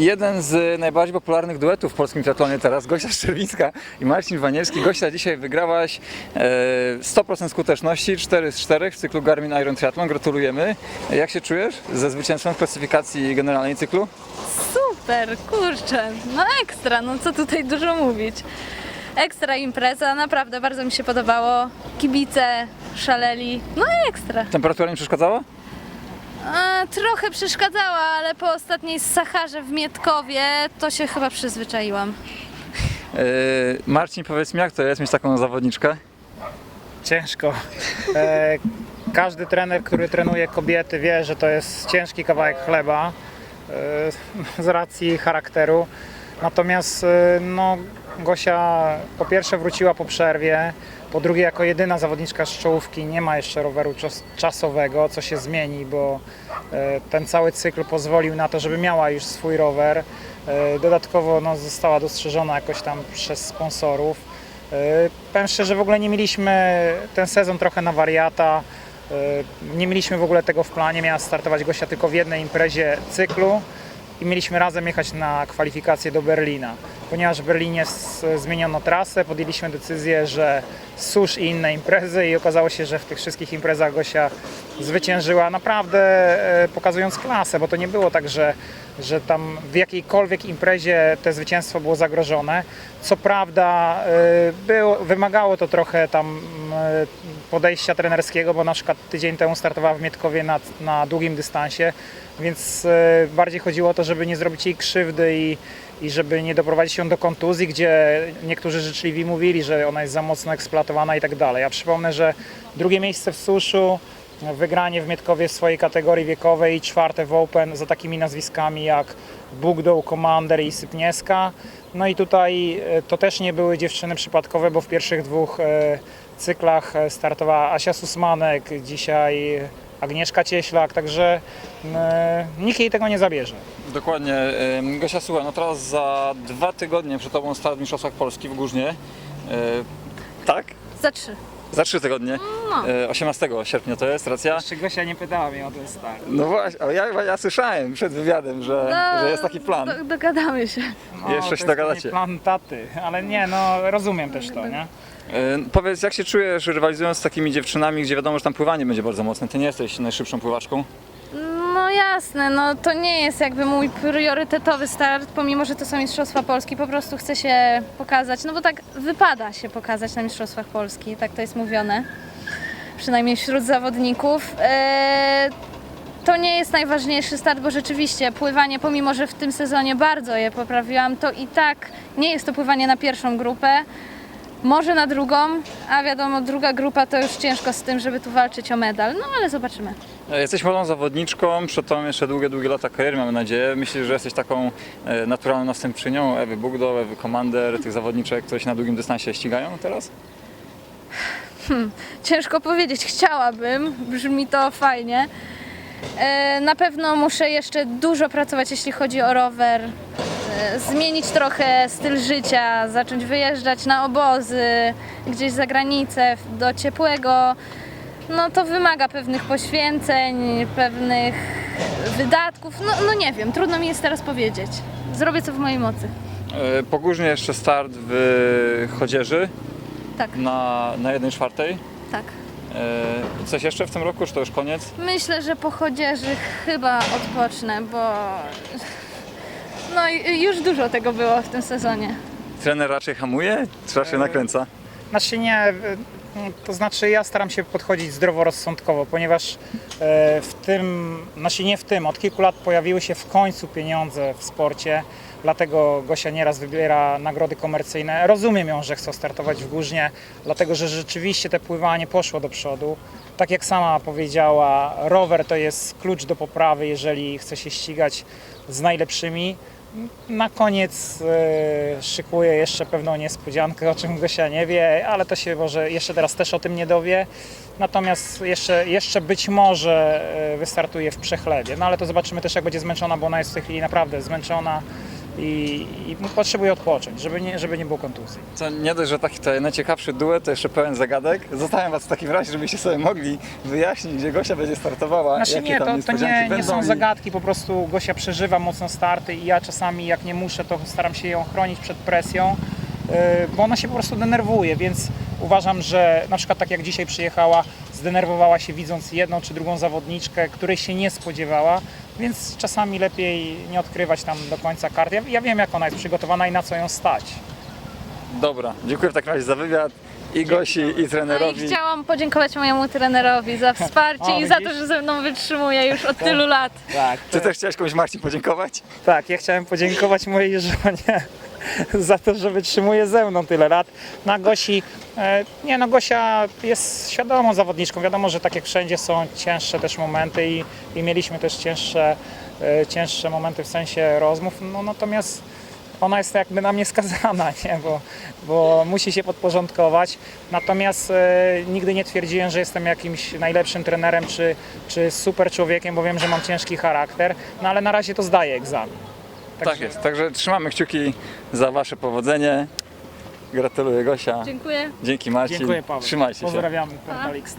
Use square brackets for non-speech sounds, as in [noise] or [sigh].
Jeden z najbardziej popularnych duetów w polskim triatlonie teraz, Gosia Szczerbińska i Marcin Waniewski. Gosia, dzisiaj wygrałaś e, 100% skuteczności, 4 z 4 w cyklu Garmin Iron Triathlon. Gratulujemy. Jak się czujesz ze zwycięstwem w klasyfikacji generalnej cyklu? Super, kurczę, no ekstra, no co tutaj dużo mówić. Ekstra impreza, naprawdę bardzo mi się podobało. Kibice szaleli, no ekstra. Temperatura nie przeszkadzała? Trochę przeszkadzała, ale po ostatniej Sacharze w Mietkowie to się chyba przyzwyczaiłam. E, Marcin, powiedz mi, jak to jest mieć taką zawodniczkę? Ciężko. E, każdy trener, który trenuje kobiety wie, że to jest ciężki kawałek chleba e, z racji charakteru. Natomiast e, no, Gosia po pierwsze wróciła po przerwie, po drugie jako jedyna zawodniczka z czołówki nie ma jeszcze roweru czas, czasowego, co się zmieni, bo e, ten cały cykl pozwolił na to, żeby miała już swój rower. E, Dodatkowo no, została dostrzeżona jakoś tam przez sponsorów. E, Powiem szczerze, w ogóle nie mieliśmy ten sezon trochę na wariata. Nie mieliśmy w ogóle tego w planie. Miała startować Gosia tylko w jednej imprezie cyklu i mieliśmy razem jechać na kwalifikacje do Berlina. Ponieważ w Berlinie zmieniono trasę, podjęliśmy decyzję, że susz i inne imprezy i okazało się, że w tych wszystkich imprezach Gosia zwyciężyła naprawdę e, pokazując klasę, bo to nie było tak, że, że tam w jakiejkolwiek imprezie te zwycięstwo było zagrożone. Co prawda e, było, wymagało to trochę tam e, podejścia trenerskiego, bo na przykład tydzień temu startowała w Mietkowie na, na długim dystansie, więc bardziej chodziło o to, żeby nie zrobić jej krzywdy i, i żeby nie doprowadzić ją do kontuzji, gdzie niektórzy życzliwi mówili, że ona jest za mocno eksploatowana i tak dalej. Ja przypomnę, że drugie miejsce w suszu, wygranie w Mietkowie w swojej kategorii wiekowej i czwarte w Open za takimi nazwiskami jak Bugdoł, Commander i Sypnieska. No i tutaj e, to też nie były dziewczyny przypadkowe, bo w pierwszych dwóch e, cyklach e, startowała Asia Susmanek, dzisiaj Agnieszka Cieślak, także nikt jej tego nie zabierze. Dokładnie. Gosia, słuchaj, no teraz za dwa tygodnie przed Tobą start w Mistrzostwach Polski w Górznie. Tak? Za trzy. Za trzy tygodnie. No. Yy, 18 sierpnia to jest, racja? Jeszcze Gosia nie pytała mnie o ten start. No właśnie, ale ja, ja słyszałem przed wywiadem, że, No, że jest taki plan. Do, dogadamy się. No, Jeszcze to się jest dogadacie. pewnie plan taty, ale nie, no rozumiem też to, nie? Yy, powiedz, jak się czujesz rywalizując z takimi dziewczynami, gdzie wiadomo, że tam pływanie będzie bardzo mocne? Ty nie jesteś najszybszą pływaczką. No jasne, no to nie jest jakby mój priorytetowy start, pomimo że to są Mistrzostwa Polski, po prostu chcę się pokazać, no bo tak wypada się pokazać na Mistrzostwach Polski, tak to jest mówione, przynajmniej wśród zawodników. Eee, to nie jest najważniejszy start, bo rzeczywiście pływanie, pomimo że w tym sezonie bardzo je poprawiłam, to i tak nie jest to pływanie na pierwszą grupę, może na drugą, a wiadomo, druga grupa to już ciężko z tym, żeby tu walczyć o medal, no ale zobaczymy. E, Jesteś młodą zawodniczką, przed Tobą jeszcze długie, długie lata kariery, mamy nadzieję. Myślisz, że jesteś taką e, naturalną następczynią Ewy Bugdo, Ewy Commander, tych zawodniczek, które się na długim dystansie ścigają teraz? Ciężko powiedzieć, chciałabym, brzmi to fajnie. E, Na pewno muszę jeszcze dużo pracować, jeśli chodzi o rower, zmienić trochę styl życia, zacząć wyjeżdżać na obozy, gdzieś za granicę, do ciepłego. No to wymaga pewnych poświęceń, pewnych wydatków. No, no nie wiem, trudno mi jest teraz powiedzieć. Zrobię co w mojej mocy. E, jeszcze start w Chodzieży Tak, na, na 1 czwartej. tak. E, Coś jeszcze w tym roku, czy to już koniec? Myślę, że po chodzieży chyba odpocznę, bo no i już dużo tego było w tym sezonie. Trener raczej hamuje, czy raczej nakręca? Znaczy nie, to znaczy ja staram się podchodzić zdroworozsądkowo, ponieważ e, w tym, znaczy nie w tym, od kilku lat pojawiły się w końcu pieniądze w sporcie, dlatego Gosia nieraz wybiera nagrody komercyjne. Rozumiem ją, że chce startować w Górznie, dlatego że rzeczywiście te pływanie poszło do przodu. Tak jak sama powiedziała, rower to jest klucz do poprawy, jeżeli chce się ścigać z najlepszymi. Na koniec e, szykuję jeszcze pewną niespodziankę, o czym Gosia nie wie, ale to się może jeszcze teraz też o tym nie dowie. Natomiast jeszcze, jeszcze być może e, wystartuje w przechlewie. No ale to zobaczymy też jak będzie zmęczona, bo ona jest w tej chwili naprawdę zmęczona. I, i potrzebuje odpocząć, żeby nie, żeby nie było kontuzji. Co nie dość, że taki tutaj najciekawszy duet, to jeszcze pełen zagadek. Zostawiam Was w takim razie, żebyście sobie mogli wyjaśnić, gdzie Gosia będzie startowała. Znaczy nie, to, to nie, nie są i- zagadki, po prostu Gosia przeżywa mocno starty i ja czasami jak nie muszę, to staram się ją chronić przed presją, yy, bo ona się po prostu denerwuje, więc uważam, że na przykład tak jak dzisiaj przyjechała, zdenerwowała się widząc jedną czy drugą zawodniczkę, której się nie spodziewała, więc czasami lepiej nie odkrywać tam do końca kart. Ja, ja wiem jak ona jest przygotowana i na co ją stać. Dobra, dziękuję w takim razie za wywiad i Gosi, i No i trenerowi. chciałam podziękować mojemu trenerowi za wsparcie [laughs] O, i za to, widzisz? że ze mną wytrzymuje już od tylu lat. Tak, Ty też chciałeś komuś Marcin podziękować? Tak, ja chciałem podziękować mojej żonie [laughs] za to, że wytrzymuje ze mną tyle lat. Na Gosi, e, nie no Gosia jest świadomą zawodniczką. Wiadomo, że tak jak wszędzie są cięższe też momenty i, i mieliśmy też cięższe, e, cięższe momenty w sensie rozmów, no natomiast ona jest jakby na mnie skazana, [laughs] nie? Bo, bo musi się podporządkować. Natomiast e, nigdy nie twierdziłem, że jestem jakimś najlepszym trenerem czy, czy super człowiekiem, bo wiem, że mam ciężki charakter, no ale na razie to zdaję egzamin. Tak jest, także trzymamy kciuki za Wasze powodzenie. Gratuluję Gosia. Dziękuję. Dzięki Marcin. Dziękuję Paweł. Trzymajcie się. Pozdrawiamy Pentalix.